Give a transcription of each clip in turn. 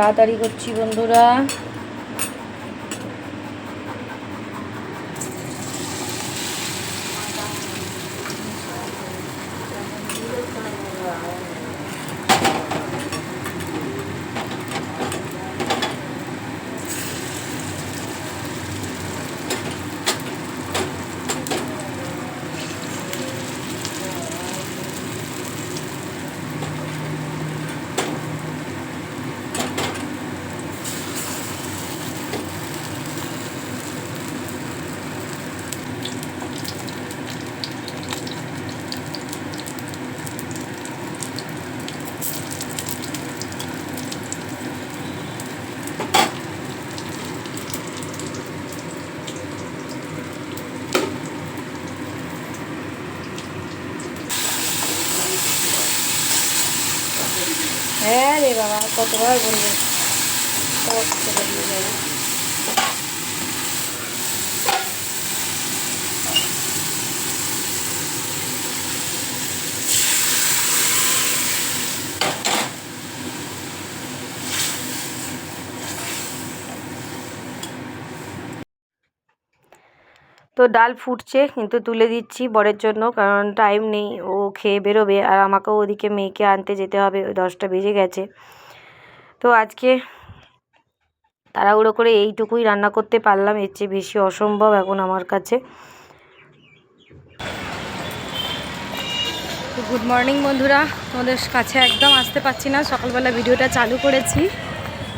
তাড়াতাড়ি করছি বন্ধুরা। হ্যাঁ রে বাবা কতবার বলব? সব ছেড়ে দিয়ে তো ডাল ফুটছে, কিন্তু তুলে দিচ্ছি বরের জন্য, কারণ টাইম নেই, ও খেয়ে বেরোবে, আর আমাকেও ওদিকে মেয়েকে আনতে যেতে হবে দশটা বেজে গেছে। তো আজকে তাড়াহুড়ো করে এইটুকুই রান্না করতে পারলাম, এর চেয়ে বেশি অসম্ভব এখন আমার কাছে। গুড মর্নিং বন্ধুরা, তোমাদের কাছে একদম আসতে পারছি না, সকালবেলা ভিডিওটা চালু করেছি।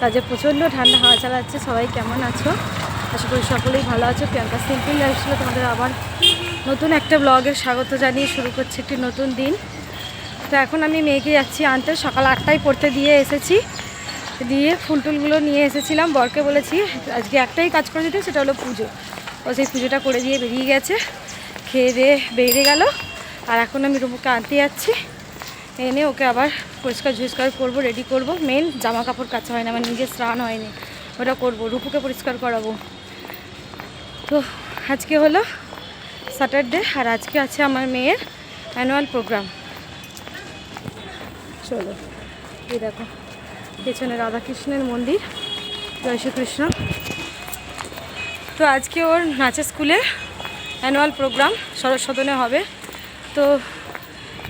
কাজে প্রচণ্ড ঠান্ডা, হাওয়া চালাচ্ছে, সবাই কেমন আছো? আশা করি সকলেই ভালো আছো। প্রিয়াঙ্কা সিম্পল লাইফস্টাইলে তোমাদের আবার নতুন একটা ব্লগের স্বাগত জানিয়ে শুরু করছি একটি নতুন দিন। তো এখন আমি মেয়েকে যাচ্ছি আনতে। সকাল আটটায় পড়তে দিয়ে এসেছি। দিয়ে ফুল টুলগুলো নিয়ে এসেছিলাম। বরকে বলেছি, আজকে একটাই কাজ করে দিতে সেটা হলো পুজো। ও সেই পুজোটা করে দিয়ে বেরিয়ে গেছে। খেয়ে দিয়ে বেরিয়ে গেল। আর এখন আমি রুমুকে আনতে যাচ্ছি। এনে ওকে আবার পরিষ্কার ঝরিষ্কার করব রেডি করব। মেন জামা কাপড় কাচা হয় না আমার নিজের স্নান হয়নি। ওটা করব। রূপুকে পরিষ্কার করাবো। তো আজকে হলো স্যাটারডে আর আজকে আছে আমার মেয়ের অ্যানুয়াল প্রোগ্রাম। চলো, এই দেখো, পেছনে রাধাকৃষ্ণের মন্দির, জয় শ্রীকৃষ্ণ। তো আজকে ওর নাচের স্কুলে অ্যানুয়াল প্রোগ্রাম সদনে হবে। তো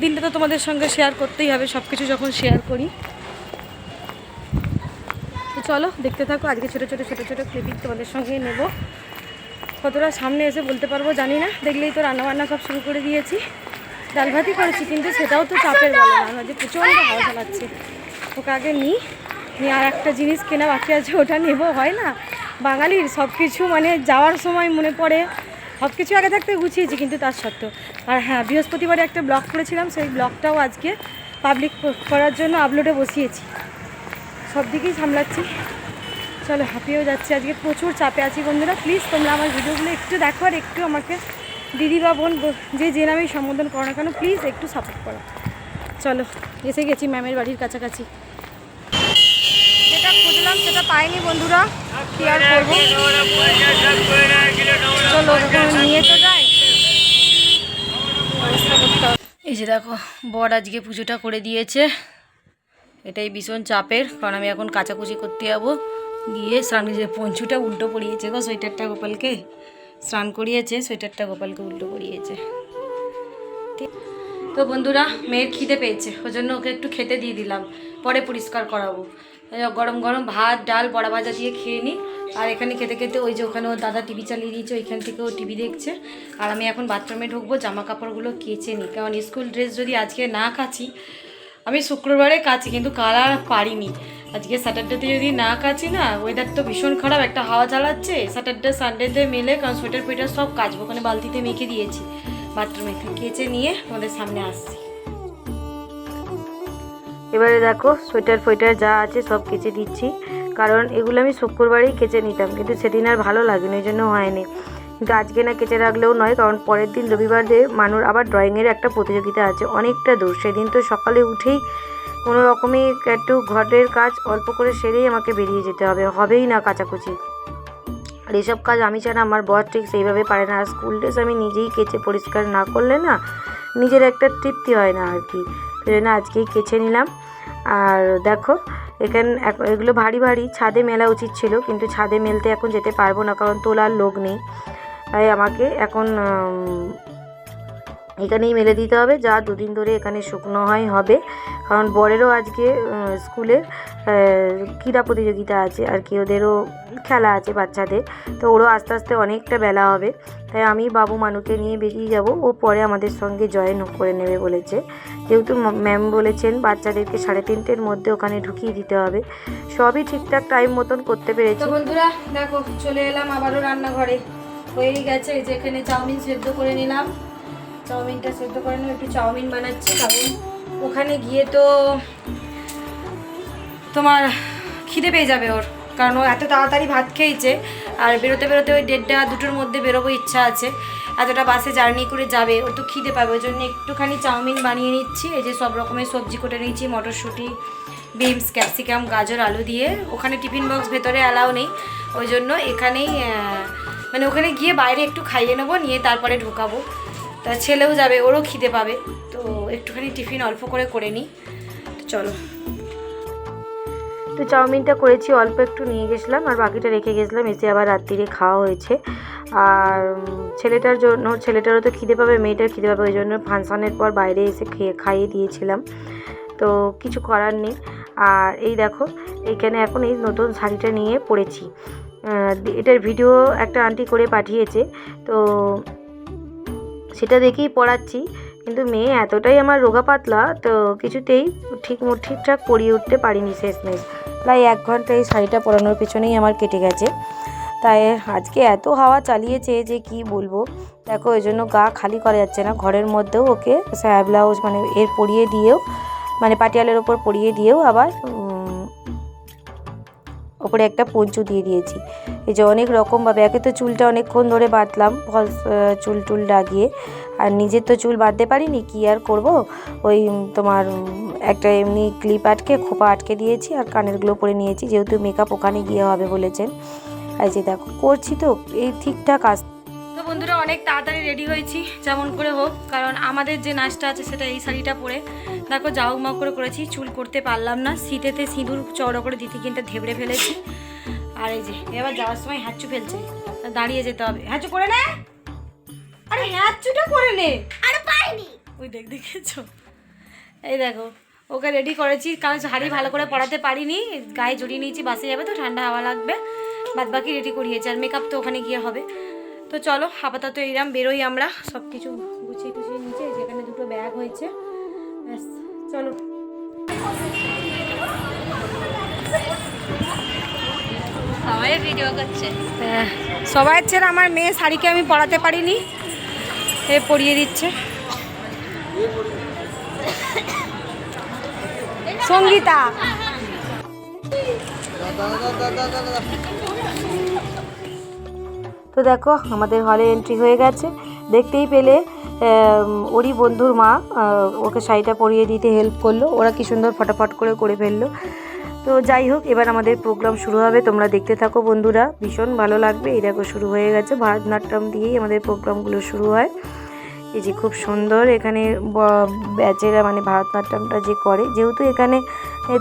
দিনটা তো তোমাদের সঙ্গে শেয়ার করতেই হবে সব কিছু যখন শেয়ার করি। তো চলো, দেখতে থাকো, আজকে ছোটো ছোটো ছোটো ছোটো ক্লিপিং তোমাদের সঙ্গে নেব। কতটা সামনে এসে বলতে পারব জানি না। দেখলেই তো রান্নাবান্না সব শুরু করে দিয়েছি। ডাল ভাতই করেছি, কিন্তু সেটাও তো চাপের বেলা। না যে প্রচণ্ড হাওয়া চালাচ্ছে ওকে আগে নিই নিয়ে আর একটা জিনিস কেনা বাকি আছে, ওটা নেব, হয় না? বাঙালির সব কিছু মানে যাওয়ার সময় মনে পড়ে। সব কিছু আগে থাকতে গুছিয়েছি, কিন্তু তার সত্ত্বেও। আর হ্যাঁ বৃহস্পতিবারে একটা ব্লগ করেছিলাম, সেই ব্লগটাও আজকে পাবলিক করার জন্য আপলোডে বসিয়েছি। সব দিকেই সামলাচ্ছি। চলো, হাঁপিয়েও যাচ্ছি। আজকে প্রচুর চাপে আছি বন্ধুরা। প্লিজ তোমরা আমার ভিডিওগুলো একটু দেখো আর একটু আমাকে দিদি বা বোন যে যে নামেই সম্বোধন করো না কেন প্লিজ একটু সাপোর্ট করো। চলো, এসে গেছি ম্যামের বাড়ির কাছাকাছি। যেটা খুঁজলাম, সেটা পাইনি বন্ধুরা। কি আর করব? চলো নিয়ে তো যাই। এই যে দেখো, বর আজকে পুজোটা করে দিয়েছে। এটাই ভীষণ চাপের, কারণ আমি এখন কাচাকুচি করতে যাব। গিয়ে স্নান যে পঞ্চুটা উল্টো পড়িয়েছে গো সোয়েটারটা গোপালকে। স্নান করিয়েছে, সোয়েটারটা গোপালকে উল্টো পড়িয়েছে। ঠিক তো বন্ধুরা, মেয়ের খিদে পেয়েছে ওই জন্য ওকে একটু খেতে দিয়ে দিলাম। পরে পরিষ্কার করাবো। গরম গরম ভাত, ডাল, বড়া ভাজা দিয়ে খেয়ে নিই আর এখানে খেতে খেতে ওই যে ওখানে ওর দাদা টিভি চালিয়ে দিয়েছে, ওইখান থেকে ও টিভি দেখছে। আর আমি এখন বাথরুমে ঢুকবো, জামা কাপড়গুলো কেচে নিই কারণ স্কুল ড্রেস যদি আজকে না কাচি আমি শুক্রবারে কাচি কিন্তু কাল পারিনি। আজকে স্যাটারডেতে যদি না কাচি না ওয়েদার তো ভীষণ খারাপ, একটা হাওয়া চালাচ্ছে স্যাটারডে, সানডেতে মেলে, কারণ সোয়েটার ফোয়েটার সব কাচবো, ওখানে বালতিতে মেখে দিয়েছি বাথরুমে কেচে নিয়ে আমাদের সামনে আসছি। এবারে দেখো সোয়েটার ফোয়েটার যা আছে সব কেচে দিচ্ছি, কারণ এগুলো আমি শুক্রবারেই কেচে নিতাম, কিন্তু সেদিন আর ভালো লাগেনি, ওই জন্য হয়নি। আজকে না কেচে রাখলেও নয়, কারণ পরের দিন রবিবার দিয়ে মানুষ আবার ড্রয়িংয়ের একটা প্রতিযোগিতা আছে, অনেকটা দূর। সেদিন তো সকালে উঠেই কোনো রকমে একটু ঘরের কাজ অল্প করে সেরেই আমাকে বেরিয়ে যেতে হবে। হবেই না কাচাকুচি। আর এসব কাজ আমি ছাড়া আমার বর ঠিক সেইভাবে পারে না। আর স্কুল ড্রেস আমি নিজেই কেচে পরিষ্কার না করলে না নিজের একটা তৃপ্তি হয় না আর কি। সেই জন্য আজকেই কেচে নিলাম। আর দেখো, এখানে এগুলো ভারী ভারী, ছাদে মেলা উচিত ছিল, কিন্তু ছাদে মেলতে এখন যেতে পারব না, কারণ তোলার লোক নেই। তাই আমাকে এখন এখানেই মেলে দিতে হবে। যা দুদিন ধরে এখানে শুকনো হয় হবে। কারণ বরেরও আজকে আহ, স্কুলের ক্রীড়া প্রতিযোগিতা আছে আর কি ওদেরও খেলা আছে বাচ্চাদের। তো ওরও আস্তে আস্তে অনেকটা বেলা হবে। তাই আমি বাবু মানুকে নিয়ে বেরিয়ে যাব। ও পরে আমাদের সঙ্গে জয়েন করে নেবে বলেছে। যেহেতু ম্যাম বলেছেন বাচ্চাদেরকে সাড়ে তিনটের মধ্যে ওখানে ঢুকিয়ে দিতে হবে। সবই ঠিকঠাক টাইম মতন করতে পেরেছি। বন্ধুরা দেখো চলে এলাম আবারও রান্নাঘরে। হয়েই গেছে যে এখানে চাউমিন সেদ্ধ করে নিলাম। চাউমিনটা সেদ্ধ করে নিলাম, একটু চাউমিন বানাচ্ছি, কারণ ওখানে গিয়ে তো তোমার খিদে পেয়ে যাবে ওর, কারণ ও এত তাড়াতাড়ি ভাত খেয়েছে, আর বেরোতে বেরোতে ওই দেড়টা দুটোর মধ্যে বেরোবো ইচ্ছা আছে। এতটা বাসে জার্নি করে যাবে, ও তো খিদে পাবে, ওই জন্য একটুখানি চাউমিন বানিয়ে নিচ্ছি, এই যে সব রকমের সবজি কেটে নিচ্ছি মটরশুঁটি, বিনস, ক্যাপসিকাম, গাজর, আলু দিয়ে। ওখানে টিফিন বক্স ভেতরে অ্যালাউ নেই, ওই জন্য এখানেই মানে ওখানে গিয়ে বাইরে একটু খাইয়ে নেব নিয়ে তারপরে ঢোকাবো। তা ছেলেও যাবে ওরও খিদে পাবে। তো একটুখানি টিফিন অল্প করে করে নিই। চলো। তো চাউমিনটা করেছি অল্প একটু নিয়ে গেছিলাম আর বাকিটা রেখে গেছিলাম। এসে আবার রাত্রিরে খাওয়া হয়েছে। আর ছেলেটার জন্য ছেলেটারও তো খিদে পাবে মেয়েটার খিদে পাবে ওই জন্য ফাংশানের পর বাইরে এসে খেয়ে খাইয়ে দিয়েছিলাম। তো কিছু করার নেই। আর এই দেখো এইখানে এখন এই নতুন শাড়িটা নিয়ে আহ, এটার ভিডিও একটা আন্টি করে পাঠিয়েছে। তো সেটা দেখেই পড়াচ্ছি। কিন্তু মেয়ে এতটাই আমার রোগা পাতলা তো কিছুতেই ঠিক ঠিকঠাক পরিয়ে উঠতে পারিনি শেষমেশ। প্রায় এক ঘণ্টা এই শাড়িটা পরানোর পেছনেই আমার কেটে গেছে। তাই আজকে এত হাওয়া চালিয়েছে যে কি বলব? দেখো ওই জন্য গা খালি করা যাচ্ছে না। ঘরের মধ্যেও ওকে স্যা ব্লাউজ মানে এর পরিয়ে দিয়েও মানে পাটিয়ালের ওপর পরিয়ে দিয়েও আবার ওপরে একটা পঞ্চু দিয়ে দিয়েছি। এই যে অনেক রকমভাবে, একে তো চুলটা অনেকক্ষণ ধরে বাঁধলাম ফলস চুল টুল লাগিয়ে। আর নিজের তো চুল বাঁধতে পারিনি, কী আর করব? ওই তোমার একটা এমনি ক্লিপ আটকে, খোপা আটকে দিয়েছি আর কানেরগুলো পরে নিয়েছি, যেহেতু মেকআপ ওখানে গিয়ে হবে বলেছেন। আর যে দেখো, করছি তো, এই ঠিকঠাক আস তো বন্ধুরা অনেক তাড়াতাড়ি রেডি হয়েছি যেমন করে হোক কারণ আমাদের যে নাচটা আছে সেটা এই শাড়িটা পরে। দেখো যাও মাও করে করেছি চুল করতে পারলাম না শীতেতে সিঁদুর চওড়া করে দিতে কিন্তু ধেবড়ে ফেলেছি। আর এই যে এবার যাওয়ার সময় হ্যাচু ফেলছে দাঁড়িয়ে যেতে হবে। হ্যাচু করে নে! আরে হ্যাচুটা করে নে! আরে পাইনি। ওই দেখ দেখেছ? এই দেখো ওকে রেডি করেছি কারণ শাড়ি ভালো করে পরাতে পারিনি গায়ে জড়িয়ে নিয়েছি বাসে যাবে তো ঠান্ডা হাওয়া লাগবে বাদ বাকি রেডি করিয়েছি আর মেকআপ তো ওখানে গিয়ে হবে। তো চলো আপাতত এইরাম বেরোই আমরা। সব কিছু গুছিয়ে টুছিয়ে নিচে যেখানে দুটো ব্যাগ হয়েছে। ব্যাস চলো। সবাই ভিডিও করছে। হ্যাঁ, সবাই ছেড়ে আমার মেয়ে শাড়িকে আমি পরাতে পারিনি। এ পরিয়ে দিচ্ছে। সঙ্গীতা। তো দেখো, আমাদের হলে এন্ট্রি হয়ে গেছে। দেখতেই পেলে ওরই বন্ধুর মা ওকে শাড়িটা পরিয়ে দিতে হেল্প করল। ওরা কি সুন্দর ফটাফট করে করে ফেলল। তো যাই হোক, এবার আমাদের প্রোগ্রাম শুরু হবে। তোমরা দেখতে থাকো বন্ধুরা, ভীষণ ভালো লাগবে। এই দেখো, শুরু হয়ে গেছে। ভারতনাট্যম দিয়েই আমাদের প্রোগ্রামগুলো শুরু হয়। এই যে খুব সুন্দর এখানে ব্যাচেরা মানে ভারতনাট্যমটা যে করে, যেহেতু এখানে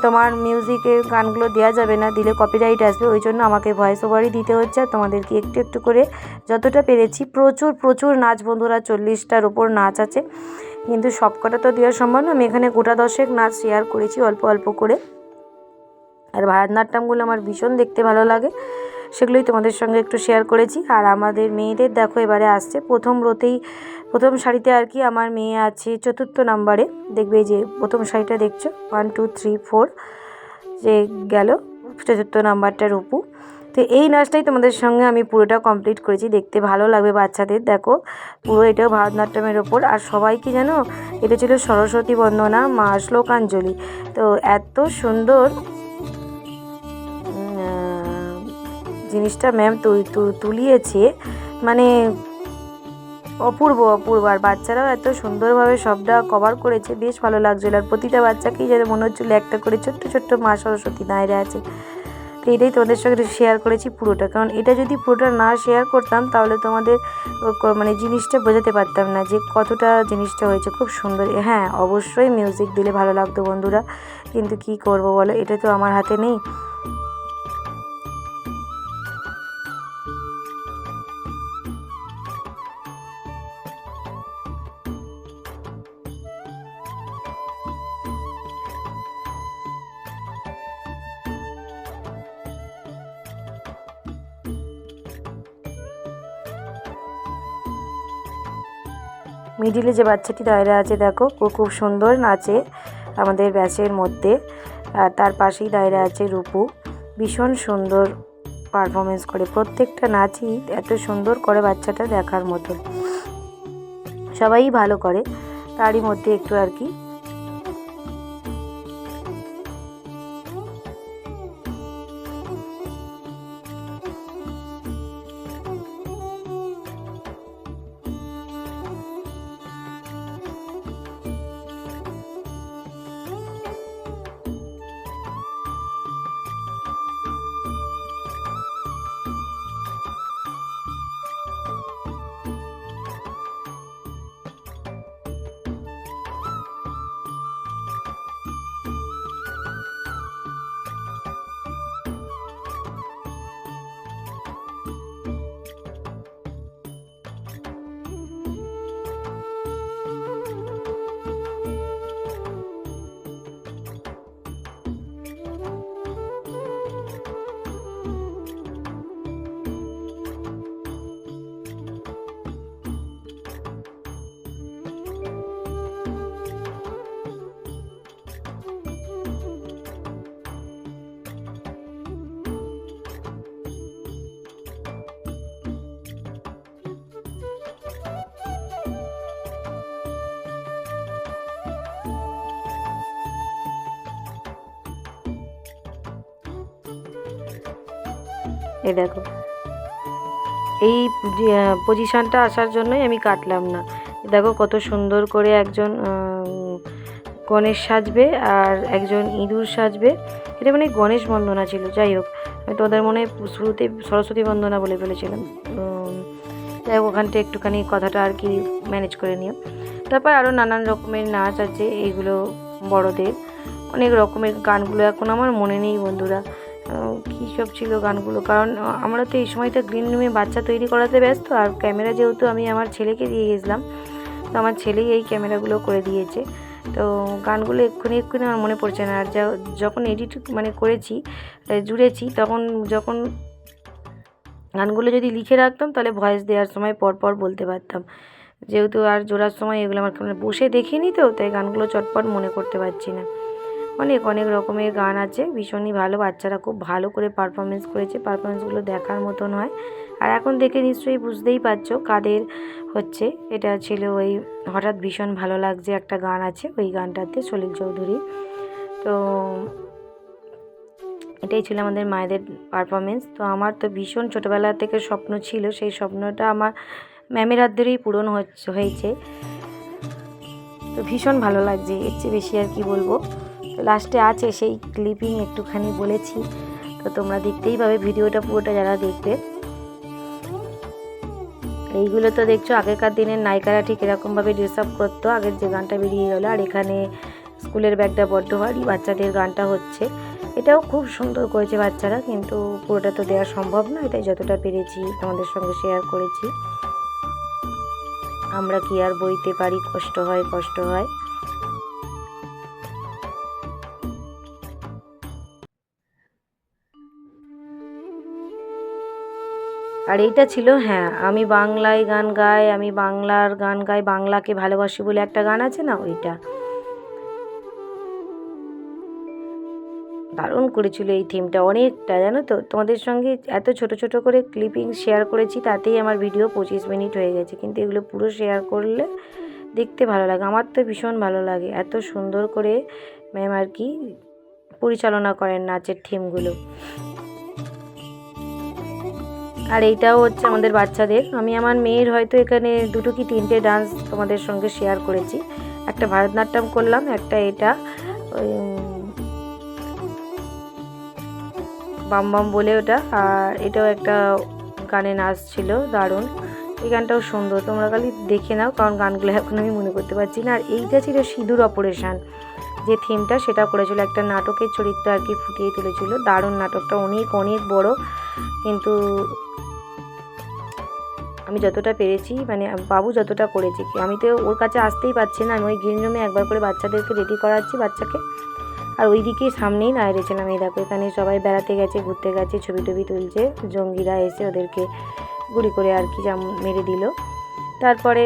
তোমার মিউজিকের গানগুলো দেওয়া যাবে না, দিলে কপিরাইট আসবে, ওই জন্য আমাকে ভয়েস ওভারই দিতে হচ্ছে আর তোমাদেরকে একটু একটু করে যতটা পেরেছি, প্রচুর প্রচুর নাচ বন্ধুরা চল্লিশটার ওপর নাচ আছে, কিন্তু সবকটা তো দেওয়া সম্ভব না, আমি এখানে গোটা দশেক নাচ শেয়ার করেছি অল্প অল্প করে। আর ভারতনাট্যমগুলো আমার ভীষণ দেখতে ভালো লাগে, সেগুলোই তোমাদের সঙ্গে একটু শেয়ার করেছি। আর আমাদের মেয়েদের দেখো এবারে আসছে, প্রথম রোতেই প্রথম শাড়িতে আর কি আমার মেয়ে আছে চতুর্থ নাম্বারে। দেখবে যে প্রথম শাড়িটা দেখছ? ওয়ান টু থ্রি ফোর যে গেল চতুর্থ নাম্বারটা রূপু। তো এই নাচটাই তোমাদের সঙ্গে আমি পুরোটা কমপ্লিট করেছি। দেখতে ভালো লাগবে বাচ্চাদের, দেখো। পুরো এটাও ভারতনাট্যমের ওপর। আর সবাই কি জানো? এটা ছিল সরস্বতী বন্দনা, মা শ্লোকাঞ্জলি। তো এত সুন্দর জিনিসটা ম্যাম তুলিয়েছে মানে অপূর্ব অপূর্ব। আর বাচ্চারাও এত সুন্দরভাবে সবটা কভার করেছে। বেশ ভালো লাগছিল আর প্রতিটা বাচ্চাকেই যেন মনে হচ্ছিল একটা করে ছোট্ট ছোট্ট মা সরস্বতী দাঁড়িয়ে আছে। তো এটাই তোমাদের সঙ্গে শেয়ার করেছি পুরোটা। কারণ এটা যদি পুরোটা না শেয়ার করতাম, তাহলে তোমাদের মানে জিনিসটা বোঝাতে পারতাম না যে কতটা জিনিসটা হয়েছে। খুব সুন্দর। হ্যাঁ অবশ্যই মিউজিক দিলে ভালো লাগতো বন্ধুরা। কিন্তু কি করব বলো? এটা তো আমার হাতে নেই। মিডিলে যে বাচ্চাটি দাঁড়িয়ে আছে, দেখো, ও খুব সুন্দর নাচে আমাদের ব্যাচের মধ্যে। আর তার পাশেই দাঁড়িয়ে আছে রূপু। ভীষণ সুন্দর পারফরমেন্স করে। প্রত্যেকটা নাচই এত সুন্দর করে বাচ্চাটা দেখার মতো সবাই ভালো করে। তারই মধ্যে একটু আর কি এই দেখো। এই পজিশনটা আসার জন্যই আমি কাটলাম না। দেখো কত সুন্দর করে একজন গণেশ সাজবে আর একজন ইঁদুর সাজবে। এটা মানে গণেশ বন্দনা ছিল, যাই হোক। আমি তোমাদের মনে শুরুতে সরস্বতী বন্দনা বলে ফেলেছিলাম। যাই হোক, ওখানটা একটুখানি কথাটা আর কি ম্যানেজ করে নিও। তারপর আরও নানান রকমের নাচ আছে, এইগুলো বড়দের। অনেক রকমের গানগুলো এখন আমার মনে নেই বন্ধুরা। আহ, কী সব ছিল গানগুলো। কারণ আমরা তো এই সময়টা গ্রিন রুমে বাচ্চা তৈরি করাতে ব্যস্ত আর ক্যামেরা যেহেতু আমি আমার ছেলেকে দিয়ে গেছিলাম তো আমার ছেলেই এই ক্যামেরাগুলো করে দিয়েছে। তো গানগুলো এক্ষুনি এক্ষুনি আমার মনে পড়ছে না। আর যখন এডিট মানে করেছি জুড়েছি তখন যখন গানগুলো যদি লিখে রাখতাম তাহলে ভয়েস দেওয়ার সময় পর পর বলতে পারতাম। যেহেতু আর জোড়ার সময় এগুলো আমার বসে দেখিনি তো তাই গানগুলো চটপট মনে করতে পারছি না। অনেক অনেক রকমের গান আছে। ভীষণই ভালো। বাচ্চারা খুব ভালো করে পারফরমেন্স করেছে। পারফরমেন্সগুলো দেখার মতন হয়। আর এখন দেখে নিশ্চয়ই বুঝতেই পারছ কাদের হচ্ছে। এটা ছিল ওই হঠাৎ ভীষণ ভালো লাগছে একটা গান আছে ওই গানটাতে, সলিল চৌধুরী। তো এটাই ছিল আমাদের মায়েদের পারফরমেন্স তো আমার তো ভীষণ ছোটোবেলা থেকে স্বপ্ন ছিল। সেই স্বপ্নটা আমার ম্যামের হাত ধরেই পূরণ হয়েছে। তো ভীষণ ভালো লাগছে। এর চেয়ে বেশি আর কি বলব। লাস্টে আছে সেই ক্লিপিং একটুখানি বলেছি। তো তোমরা দেখতেই পাবে ভিডিওটা পুরোটা যারা দেখবে। এইগুলো তো দেখছ, আগেকার দিনের নায়িকারা ঠিক এরকমভাবে ড্রেস আপ করতো। আগের যে গানটা বেরিয়ে গেলো, আর এখানে স্কুলের ব্যাগটা বড্ড ভারী, বাচ্চাদের গানটা হচ্ছে। এটাও খুব সুন্দর করেছে বাচ্চারা, কিন্তু পুরোটা তো দেওয়া সম্ভব নয়, তাই যতটা পেরেছি তোমাদের সঙ্গে শেয়ার করেছি। আমরা কি আর বইতে পারি? কষ্ট হয় কষ্ট হয়। আর এইটা ছিল হ্যাঁ আমি বাংলায় গান গাই, আমি বাংলার গান গাই, বাংলাকে ভালোবাসি বলে একটা গান আছে না ওইটা? দারুণ করেছিল এই থিমটা অনেকটা, জানো তো? তোমাদের সঙ্গে এত ছোট ছোট করে ক্লিপিং শেয়ার করেছি, তাতেই আমার ভিডিও পঁচিশ মিনিট হয়ে গেছে। কিন্তু এগুলো পুরো শেয়ার করলে দেখতে ভালো লাগে, আমার তো ভীষণ ভালো লাগে। এত সুন্দর করে ম্যাম আর কি পরিচালনা করেন নাচের থিমগুলো আর এইটাও হচ্ছে আমাদের বাচ্চাদের। আমি আমার মেয়ের হয়তো এখানে দুটো কি তিনটে ডান্স তোমাদের সঙ্গে শেয়ার করেছি। একটা ভারতনাট্যম করলাম, একটা এটা বাম বাম বলে ওটা। আর এটাও একটা গানে নাচ ছিল, দারুণ। এই গানটাও সুন্দর, তোমরা খালি দেখে নাও, কারণ গানগুলো এখন আমি মনে করতে পারছি না। আর এইটা ছিল সিঁদুর অপারেশান যে থিমটা সেটা করেছিল। একটা নাটকের চরিত্র আর কি ফুটিয়ে তুলেছিল। দারুণ নাটকটা, অনেক অনেক বড়। কিন্তু আমি যতটা পেরেছি মানে বাবু যতটা করেছে। আমি তো ওর কাছে আসতেই পারছি না। আমি ওই গ্রিন রুমে একবার করে বাচ্চাদেরকে রেডি করাচ্ছি বাচ্চাকে। আর ওই দিকেই সামনেই না রেছিলাম এই দেখো, এখানে সবাই বেড়াতে গেছে, ঘুরতে গেছে, ছবি টবি তুলছে। জঙ্গিরা এসে ওদেরকে গুলি করে আর কি জাম মেরে দিল। তারপরে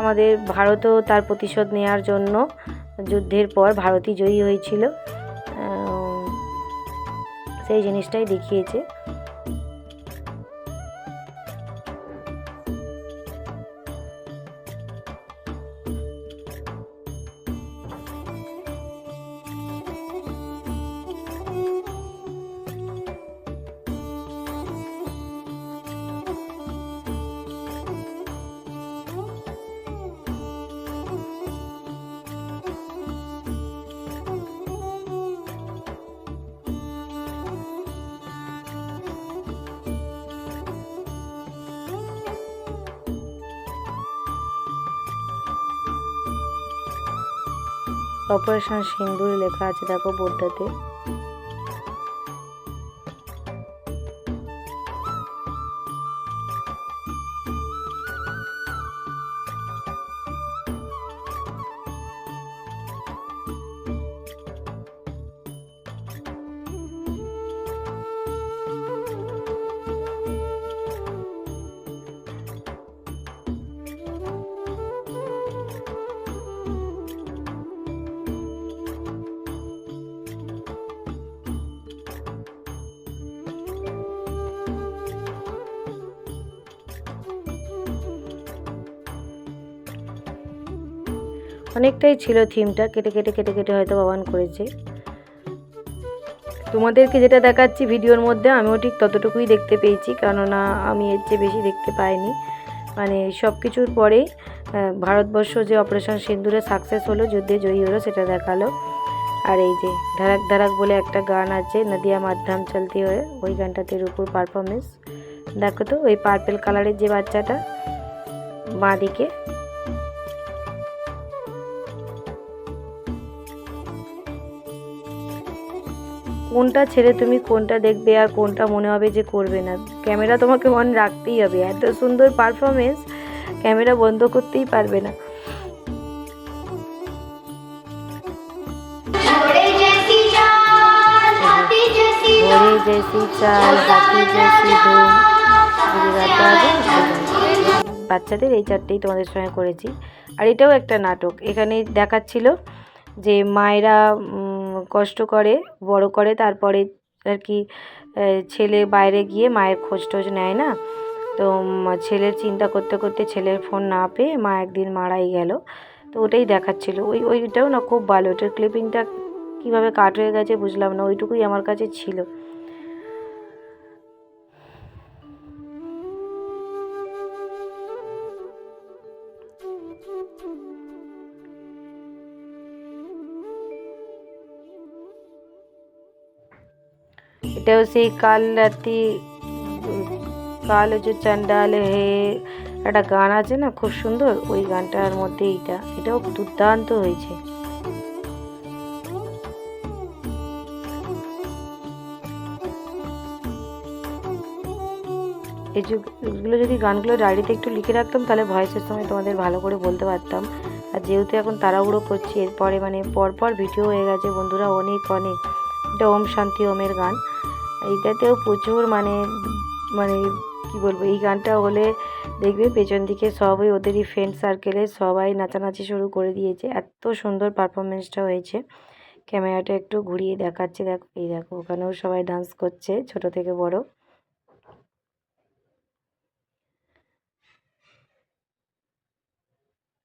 আমাদের ভারতও তার প্রতিশোধ নেওয়ার জন্য যুদ্ধের পর ভারতই জয়ী হয়েছিল। সেই জিনিসটাই দেখিয়েছে। অপারেশন সিন্দুর লেখা আছে দেখো বোর্ডটাতে। অনেকটাই ছিল থিমটা, কেটে কেটে কেটে কেটে হয়তো বাবান করেছে। তোমাদেরকে যেটা দেখাচ্ছি ভিডিওর মধ্যে, আমিও ঠিক ততটুকুই দেখতে পেয়েছি, কেননা আমি এর চেয়ে বেশি দেখতে পাইনি। মানে সব কিছুর পরেই ভারতবর্ষ যে অপারেশন সিন্দুরে সাকসেস হলো, যুদ্ধে জয়ী হলো, সেটা দেখাল। আর এই যে ধারাক ধারাক বলে একটা গান আছে, নদিয়া মাধ্যম চলতি হয়ে, ওই গানটাতে রূপুর পারফরমেন্স দেখো তো, ওই পার্পেল কালারের যে বাচ্চাটা, বাঁ দিকে। কোনটা ছেড়ে তুমি কোনটা দেখবে আর কোনটা মনে হবে যে করবে না। ক্যামেরা তোমাকে মন রাখতেই হবে এত সুন্দর পারফরমেন্স ক্যামেরা বন্ধ করতেই পারবে না। জেসি বাকি জেসি বাচ্চাদের এই চারটেই তোমাদের সঙ্গে করেছি। আর এটাও একটা নাটক এখানে দেখাচ্ছিল যে মায়েরা কষ্ট করে, বড় করে, তারপরে আর কি ছেলে বাইরে গিয়ে মায়ের খোঁজ টোজ নেয় না? তো ছেলের চিন্তা করতে করতে ছেলের ফোন না পেয়ে মা একদিন মারাই গেল। তো ওটাই দেখাচ্ছিল। ওই, ওইটাও না খুব ভালো। ওটার ক্লিপিংটা কীভাবে কাট হয়ে গেছে বুঝলাম না। ওইটুকুই আমার কাছে ছিল। এটাও সেই কাল যে চান্ডাল হে একটা গান আছে না খুব সুন্দর ওই গানটার মধ্যে এইটা এটাও দুর্দান্ত হয়েছে এই যে এগুলো যদি গানগুলো ডায়েরিতে একটু লিখে রাখতাম, তাহলে ভয়েসের সময় তোমাদের ভালো করে বলতে পারতাম। আর যেহেতু এখন তাড়াহুড়ো করছি, এরপরে মানে পরপর ভিডিও হয়ে গেছে, বন্ধুরা অনেক অনেক। এটা ওম শান্তি ওমের গান। এইটাতেও প্রচুর মানে মানে কি বলব, এই গানটা হলে দেখবে পেছন দিকে সবাই ওদেরই ফ্রেন্ড সার্কেলে সবাই নাচানাচি শুরু করে দিয়েছে। এত সুন্দর পারফরমেন্সটা হয়েছে। ক্যামেরাটা একটু ঘুরিয়ে দেখাচ্ছে, দেখো, এই দেখো, ওখানেও সবাই ডান্স করছে, ছোট থেকে বড়।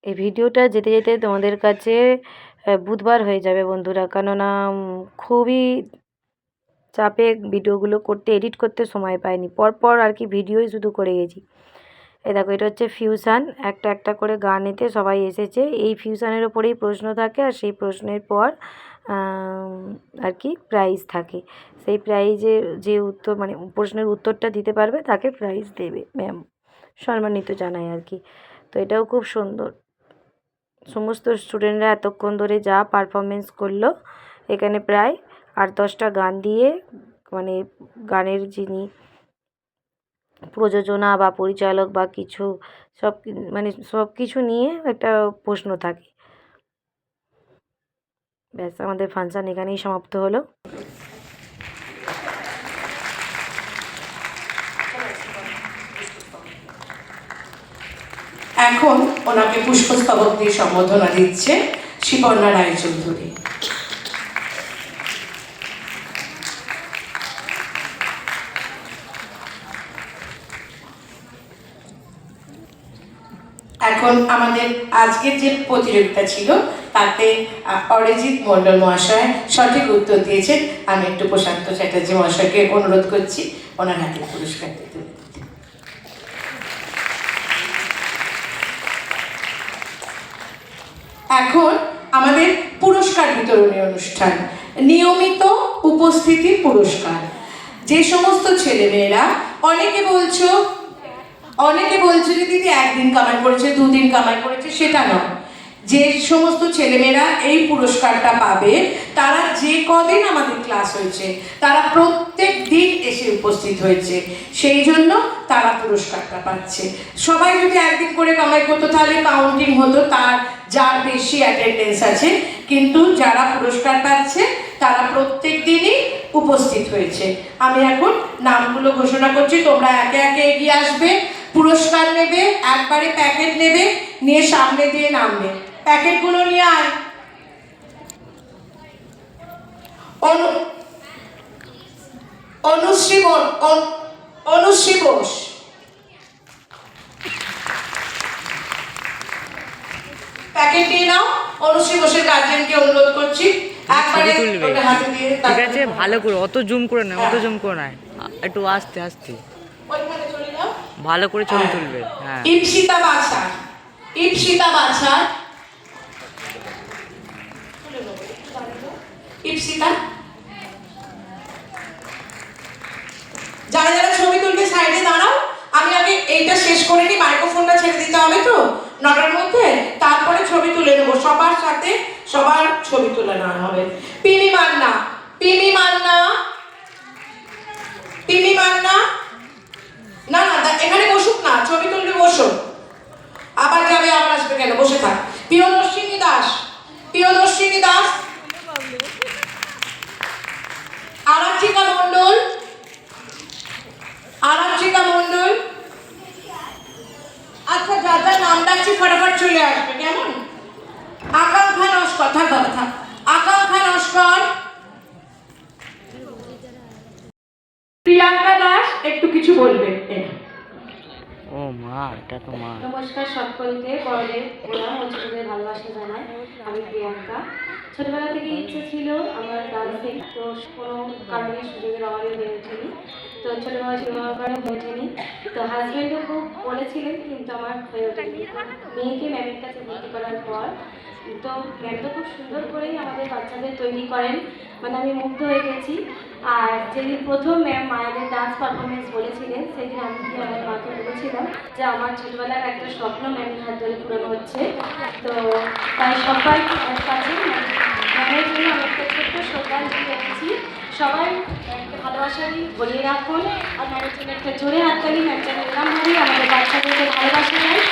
এই ভিডিওটা যেতে যেতে তোমাদের কাছে বুধবার হয়ে যাবে বন্ধুরা। কেননা খুবই চাপে ভিডিওগুলো করতে এডিট করতে সময় পাইনি। পরপর আর কি ভিডিওই শুধু করে গেছি। এ দেখো, এটা হচ্ছে ফিউশান একটা একটা করে গানেতে সবাই এসেছে। এই ফিউশানের ওপরেই প্রশ্ন থাকে আর সেই প্রশ্নের পর আর কি প্রাইজ থাকে। সেই প্রাইজের যে উত্তর মানে প্রশ্নের উত্তরটা দিতে পারবে, তাকে প্রাইজ দেবে ম্যাম সম্মানিত জানায় আর কি। তো এটাও খুব সুন্দর। সমস্ত স্টুডেন্টরা এতক্ষণ ধরে যা পারফরমেন্স করল, এখানে প্রায় আট দশটা গান দিয়ে মানে গানের যিনি প্রযোজনা বা পরিচালক বা কিছু সব মানে সব কিছু নিয়ে একটা প্রশ্ন থাকে। ব্যাস, আমাদের ফাংশন এখানেই সমাপ্ত হলো। এখন ওনাকে পুষ্পস্তবক দিয়ে সম্বোধনা দিচ্ছে শিবর্ণা রায়চৌধুরী। এখন আমাদের আজকের যে প্রতিযোগিতা ছিল, তাতে অরিজিৎ মণ্ডল মহাশয় সঠিক উত্তর দিয়েছেন। আমি একটু প্রশান্ত চ্যাটার্জি মহাশয়কে অনুরোধ করছি, ওনার হাতে পুরস্কার দিতে। এখন আমাদের পুরস্কার বিতরণী অনুষ্ঠান, নিয়মিত উপস্থিতি পুরস্কার। যে সমস্ত ছেলেমেয়েরা, অনেকে বলছো অনেকে বলছে যে দিদি একদিন কামাই করেছে, দুদিন কামাই করেছে, সেটা নয়। যে সমস্ত ছেলেমেয়েরা এই পুরস্কারটা পাবে, তারা যে কদিন আমাদের ক্লাস হয়েছে, তারা প্রত্যেক দিন এসে উপস্থিত হয়েছে, সেই জন্য তারা পুরস্কারটা পাচ্ছে। সবাই যদি একদিন করে কামাই করতো, তাহলে কাউন্টিং হতো, তার যার বেশি অ্যাটেন্ডেন্স আছে, কিন্তু যারা পুরস্কার পাচ্ছে, তারা প্রত্যেক দিনই উপস্থিত হয়েছে। আমি এখন নামগুলো ঘোষণা করছি, তোমরা একে একে এগিয়ে আসবে। পুরস্কার নেবে একবারে প্যাকেট নেবে নিয়ে সামনে দিয়ে নামবে। প্যাকেটগুলো নিয়ে আয়। অনু অনুশ্রী বোস অনু- অনুশ্রী বোস। প্যাকেট নিয়ে নাও। অনুশ্রী বোসের গার্জেনকে অনুরোধ করছি একবারে ছবি তুলবে। ওটা হাতে দিয়ে ঠিক আছে ভালো করে অত জুম করে না অত জুম করে না। একটু আস্তে আস্তে। ওইখানে চলে যাও। ভালো করে ছবি তুলবে ইপসিতা ইপসিতা ইপসিতা যারা যারা ছবি তুলবে সাইডে দাঁড়াও, আমি আগে এইটা শেষ করে নিই মাইক্রোফোনটা ছেড়ে দিতে হবে তো, নটার মধ্যে, তারপরে ছবি তুলে নেব। সবার সাথে সবার ছবি তুলে নেওয়া হবে। পিমি মান্না পিমি মান্না পিমি মান্না। না না এখানে বসুক না, ছবি তুলবে বসো আবার যাবে, আবার আসবে কেন? বসে থাক। প্রিয়দর্শিনী দাস প্রিয়দর্শিনী দাস। আরাত্রিকা মণ্ডল আরাত্রিকা মণ্ডল। আচ্ছা যা যা, নাম ডাকছি, ফটাফট চলে আসবে, কেমন? আকাঙ্ক্ষা নস্কর, থাক বাবা, থাক। আকাঙ্ক্ষা নস্কর। প্রিয়াঙ্কা দাস একটু কিছু বলবে? ও মা এটা তো মা। নমস্কার সকলকে। বড়দের প্রণাম ও ছোটদের ভালোবাসা জানাই আমি প্রিয়াঙ্কা। ছোটবেলা থেকে ইচ্ছে ছিল আমার ডান্সিং তো কোনো কারণে সুযোগের অভাবে হয়ে ওঠেনি। তো ছোটো বয়সে বিবাহ করা হয়ে ওঠেনি। তো হাজব্যান্ডও খুব বলেছিলেন কিন্তু আমার হয়ে ওঠেনি। মেয়েকে ম্যামের কাছে ভর্তি করার পর তো ম্যাম তো খুব সুন্দর করেই আমাদের বাচ্চাদের তৈরি করেন। মানে আমি মুগ্ধ হয়ে গেছি। আর যেদিন প্রথম ম্যাম মায়েদের ডান্স পারফরমেন্স বলেছিলেন, সেদিন আমি গিয়ে আমার মাকে বলেছিলাম যে আমার ছোটবেলার একটা স্বপ্ন ম্যামের হাত ধরে পূরণ হচ্ছে। তো তাই সবাই কাছে ম্যামের জন্য আমি একটা ছোট্ট শ্রদ্ধাঞ্জলি রেখেছি সবাই ম্যামকে ভালোবাসা দিই বলিয়ে রাখুন। আর ম্যামের জন্য একটা জোরে হাততালি, ম্যাম যেন এরকমভাবে আমাদের বাচ্চাদেরকে ভালোবাসা দেয়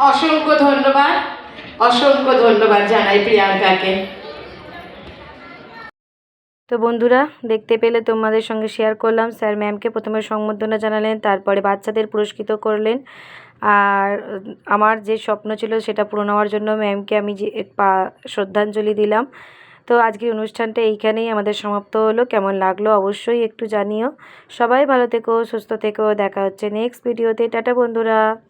অসংখ্য ধন্যবাদ অসংখ্য ধন্যবাদ জানাই প্রিয়াঙ্কাকে। তো বন্ধুরা, দেখতে পেলে তোমাদের সঙ্গে শেয়ার করলাম। স্যার ম্যামকে প্রথমে সম্বর্ধনা জানালেন, তারপরে বাচ্চাদের পুরস্কৃত করলেন। আর আমার যে স্বপ্ন ছিল সেটা পূরণ হওয়ার জন্য ম্যামকে আমি যে পা- শ্রদ্ধাঞ্জলি দিলাম। তো আজকের অনুষ্ঠানটা এইখানেই আমাদের সমাপ্ত হলো। কেমন লাগল অবশ্যই একটু জানিও। সবাই ভালো থেকো, সুস্থ থেকো। দেখা হচ্ছে নেক্সট ভিডিওতে টাটা বন্ধুরা।